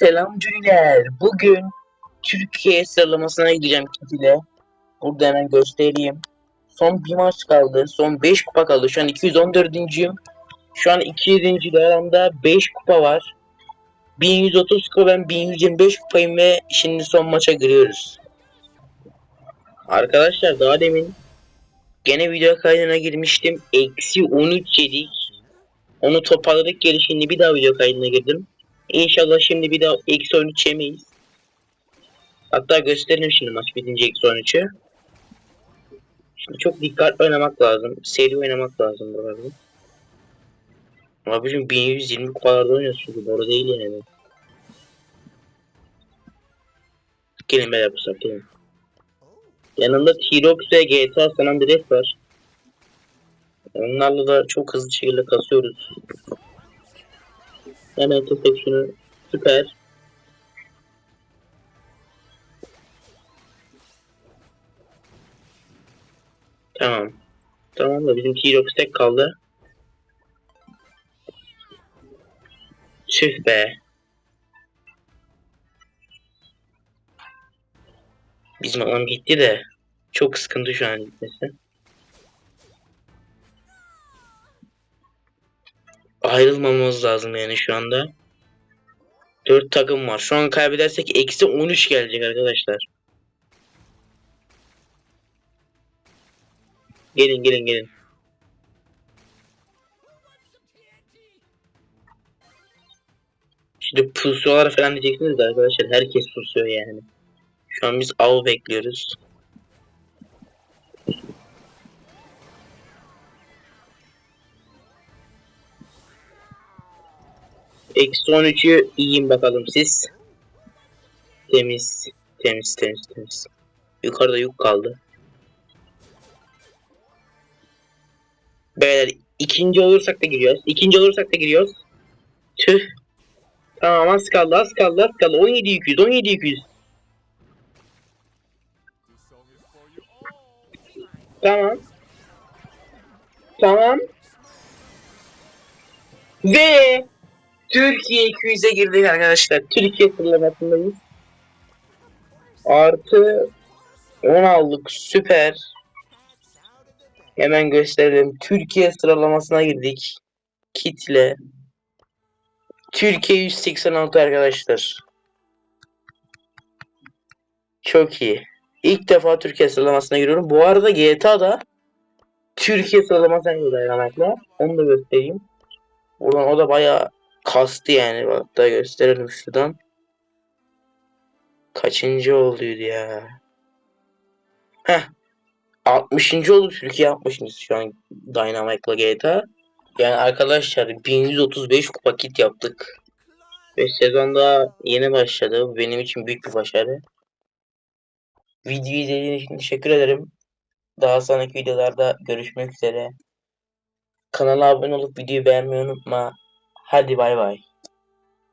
Selam Cüniler. Bugün Türkiye sıralamasına gideceğim ile. Burada hemen göstereyim. Son bir maç kaldı. Son 5 kupa kaldı. Şu an 214.yüm. Şu an 200. aramda 5 kupa var. 1130 kupa ben 1125 kupayım ve şimdi son maça giriyoruz. Arkadaşlar daha demin gene video kaydına girmiştim. Eksi 13 yedik. Onu toparladık geri şimdi bir daha video kaydına girdim. İnşallah şimdi bir daha eksi 13 yemeyiz. Hatta gösterelim şimdi maç bitince eksi 13'ü. Şimdi çok dikkatli oynamak lazım. Seri oynamak lazım buralarda. Abicim 1120 kupalarda oynuyoruz çünkü doğru değil yani. Bu sefer gelin. Yanında T-Rox ve GTA San Andreas var. Onlarla da çok hızlı şekilde kasıyoruz. Hemen kesek şunu. Süper. Tamam. Tamam da bizim T-Rox tek kaldı. Tüh be. Bizim adam gitti de çok sıkıntı şu an gitmesi. Ayrılmamamız lazım yani şu anda. 4 takım var. Şu an kaybedersek eksi 13 gelecek arkadaşlar. Gelin gelin gelin. Şimdi pusuyorlar falan diyeceksiniz de arkadaşlar herkes pusuyor yani. Şu an biz av bekliyoruz. Eksi 13'ü yiyin bakalım siz. Temiz. Temiz temiz temiz. Yukarıda yük kaldı. Beyler ikinci olursak da giriyoruz. İkinci olursak da giriyoruz. Tüh. Tamam az kaldı az kaldı az kaldı. 17 200 17 200. Tamam. Tamam. Ve Türkiye 200'e girdik arkadaşlar. Türkiye sıralamasındayız. Artı 10 aldık. Süper. Hemen gösterelim. Türkiye sıralamasına girdik. Kitle. Türkiye 186 arkadaşlar. Çok iyi. İlk defa Türkiye sıralamasına giriyorum. Bu arada GTA'da Türkiye sıralamasına giriyor dayanakla. Onu da göstereyim. Buradan o da bayağı kastı yani. Hatta gösterelim şuradan. Kaçıncı olduydu ya? Heh. 60. oldu Türkiye 60. şu an Dynamite'la GTA. Yani arkadaşlar 1135 kupa yaptık. Ve sezon daha yeni başladı. Bu benim için büyük bir başarı. Videoyu izlediğiniz için teşekkür ederim. Daha sonraki videolarda görüşmek üzere. Kanala abone olup videoyu beğenmeyi unutma. Hadi bay bay.